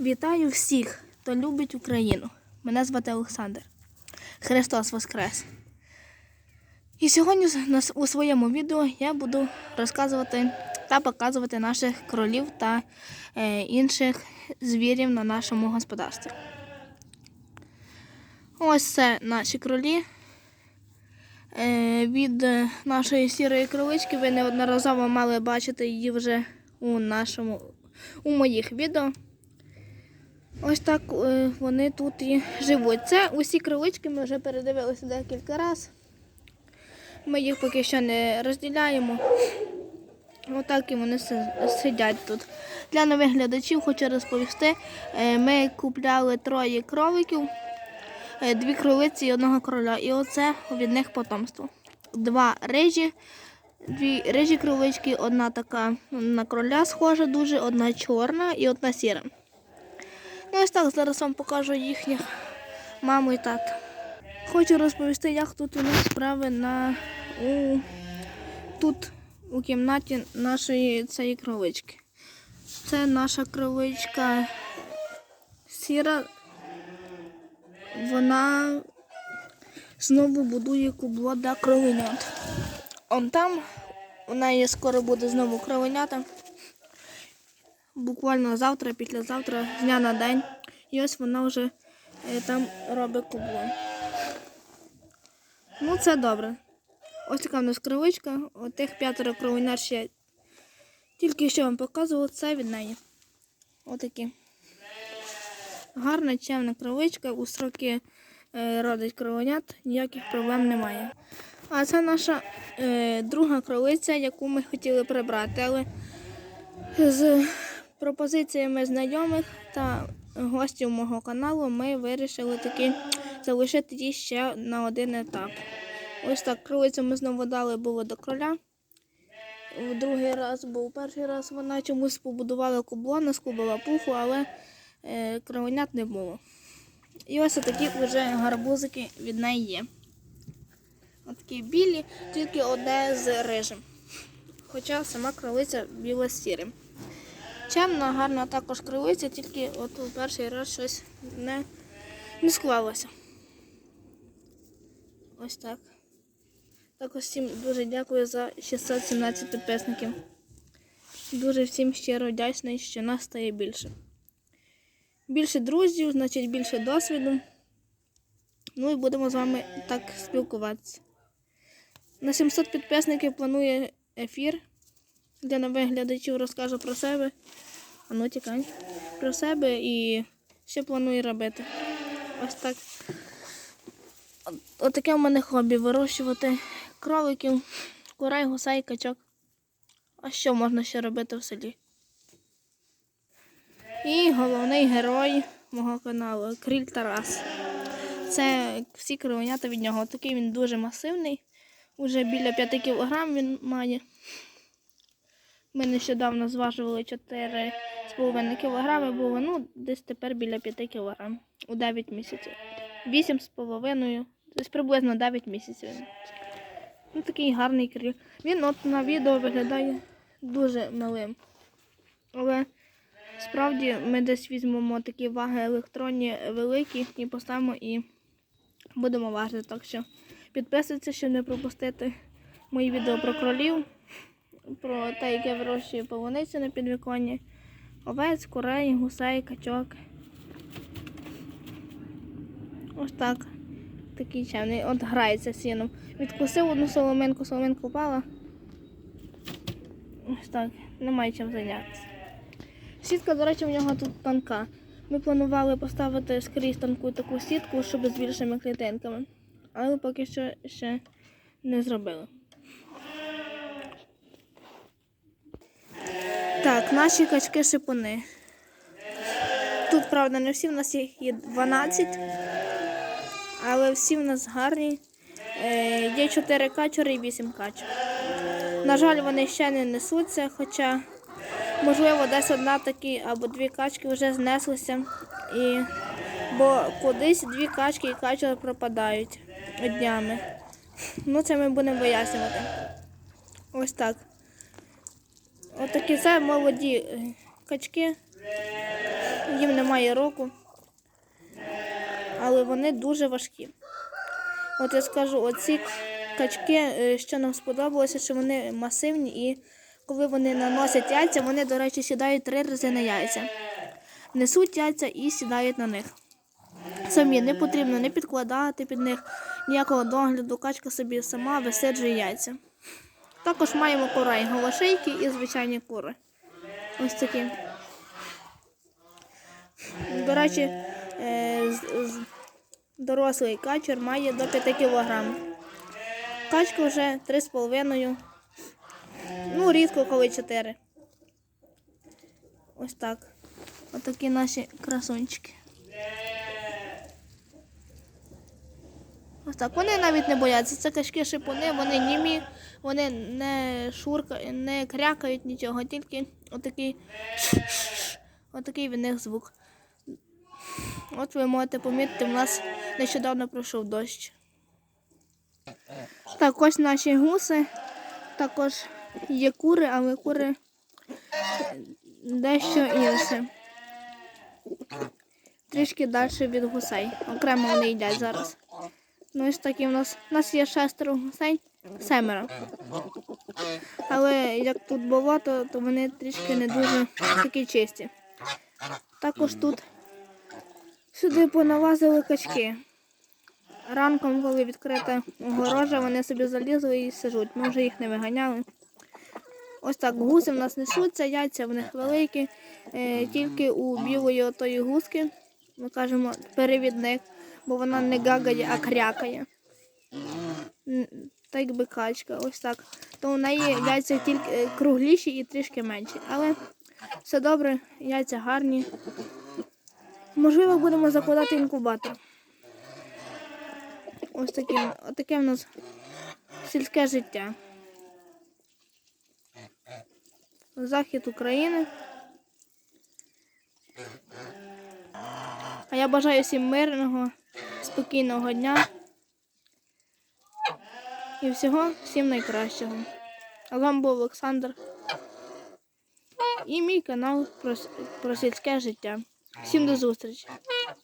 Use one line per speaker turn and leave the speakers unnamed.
Вітаю всіх, хто любить Україну. Мене звати Олександр. Христос Воскрес. І сьогодні у своєму відео я буду розказувати та показувати наших кролів та е, інших звірів на нашому господарстві. Ось це наші кролі. Е, від е, нашої сірої кролички ви неодноразово мали бачити її вже у нашому у моїх відео. Ось так е, вони тут і живуть. Це усі кролички ми вже передивилися декілька разів. Ми їх поки що не розділяємо. Отак і вони сидять тут. Для нових глядачів хочу розповісти. е, Ми купляли троє кроликів, е, дві кролиці і одного кроля. І оце від них потомство. Два рижі, дві рижі кролички, одна така на кроля схожа дуже, одна чорна і одна сіра. Ну ось так, зараз вам покажу їхніх маму і тату. Хочу розповісти, як тут у нас справи на у, тут у кімнаті нашої цієї кролички. Це наша кроличка сіра. Вона знову будує кубло для кроленят. Он там у неї скоро буде знову кроленята. Буквально завтра, післязавтра, з дня на день. І ось вона вже е, там робить кубло. Ну, це добре. Ось така в нас кривичка. Отих п'ятеро кровенят ще тільки що вам показував, це від неї. Отакі. Гарна, чемна кровичка, у строки е, родить кровенят, ніяких проблем немає. А це наша е, друга кролиця, яку ми хотіли прибрати, але з пропозиціями знайомих та гостів мого каналу ми вирішили таки залишити її ще на один етап. Ось так кролицю ми знову дали було до кроля. В другий раз був перший раз вона чомусь побудувала кубло, наскубила пуху, але е, кровенят не було. І ось такі вже гарбузики від неї є. Отакі білі, тільки одне з рижим. Хоча сама кролиця біла сірим. Чемна, гарна також крилиця, тільки от у перший раз щось не, не склалося. Ось так. Також всім дуже дякую за 617 підписників. Дуже всім щиро вдячний, що нас стає більше. Більше друзів, значить більше досвіду. Ну і будемо з вами так спілкуватися. На 700 підписників планує ефір. Для нових глядачів розкажу про себе. А ну тікай. Про себе і що планую робити. Ось так. От- Отаке в мене хобі вирощувати кроликів, курей, гусей, качок. А що можна ще робити в селі? І головний герой мого каналу Кріль Тарас. Це всі кровенята від нього. Такий він дуже масивний. Уже біля 5 кг він має. Ми нещодавно зважували 4,5 кг, було ну, десь тепер біля 5 кг у 9 місяців. 8,5, десь приблизно 9 місяців. Ну, такий гарний криль. Він от на відео виглядає дуже милим. Але справді ми десь візьмемо такі ваги електронні великі і поставимо і будемо важити. Так що підписуйтесь, щоб не пропустити мої відео про кролів про те, як я вирощую полуницю на підвіконні, овець, курей, гусей, качок. Ось так. Такий чемний. От грається сіном. Відкусив одну соломинку, соломинка впала. Ось так. Немає чим зайнятися. Сітка, до речі, в нього тут тонка. Ми планували поставити скрізь тонку таку сітку, щоб з більшими клітинками. Але поки що ще не зробили. Так, наші качки шипуни. Тут, правда, не всі, в нас їх є 12, але всі в нас гарні. Е, є 4 качури і 8 качок. На жаль, вони ще не несуться, хоча, можливо, десь одна такі або дві качки вже знеслися. І... Бо кудись дві качки і качури пропадають днями. Ну, це ми будемо вияснювати. Ось так. Отакі це молоді е, качки. їм немає року. Але вони дуже важкі. От я скажу, оці качки, е, що нам сподобалося, що вони масивні і коли вони наносять яйця, вони, до речі, сідають три рази на яйця. Несуть яйця і сідають на них. Самі не потрібно не підкладати під них ніякого догляду. Качка собі сама висиджує яйця. Також маємо курей, голошейки і звичайні кури. Ось такі. До речі, е, дорослий качер має до 5 кг. Качка вже 3,5. Ну, рідко коли 4. Ось так. Отакі наші красунчики. Ось так. Вони навіть не бояться. Це качки шипуни, вони німі, вони не шуркають, не крякають нічого, тільки отакий, отакий від них звук. От ви можете помітити, у нас нещодавно пройшов дощ. Так, ось наші гуси. Також є кури, але кури дещо інше. Трішки далі від гусей. Окремо вони їдять зараз. Ну, ось такі в нас. У нас є шестеро гусей, семеро. Але як тут болото, то вони трішки не дуже такі чисті. Також тут сюди поналазили качки. Ранком, коли відкрита огорожа, вони собі залізли і сижуть. Ми вже їх не виганяли. Ось так гуси в нас несуться, яйця в них великі, е, тільки у білої отої гуски, ми кажемо, перевідник, бо вона не гагає, а крякає. Так якби качка, ось так. То у неї яйця тільки е, кругліші і трішки менші. Але все добре, яйця гарні. Можливо, будемо закладати інкубатор. Ось таке, таке в нас сільське життя. Захід України. А я бажаю всім мирного, спокійного дня і всього всім найкращого. А вам був Олександр і мій канал про, про сільське життя. Всім до зустрічі!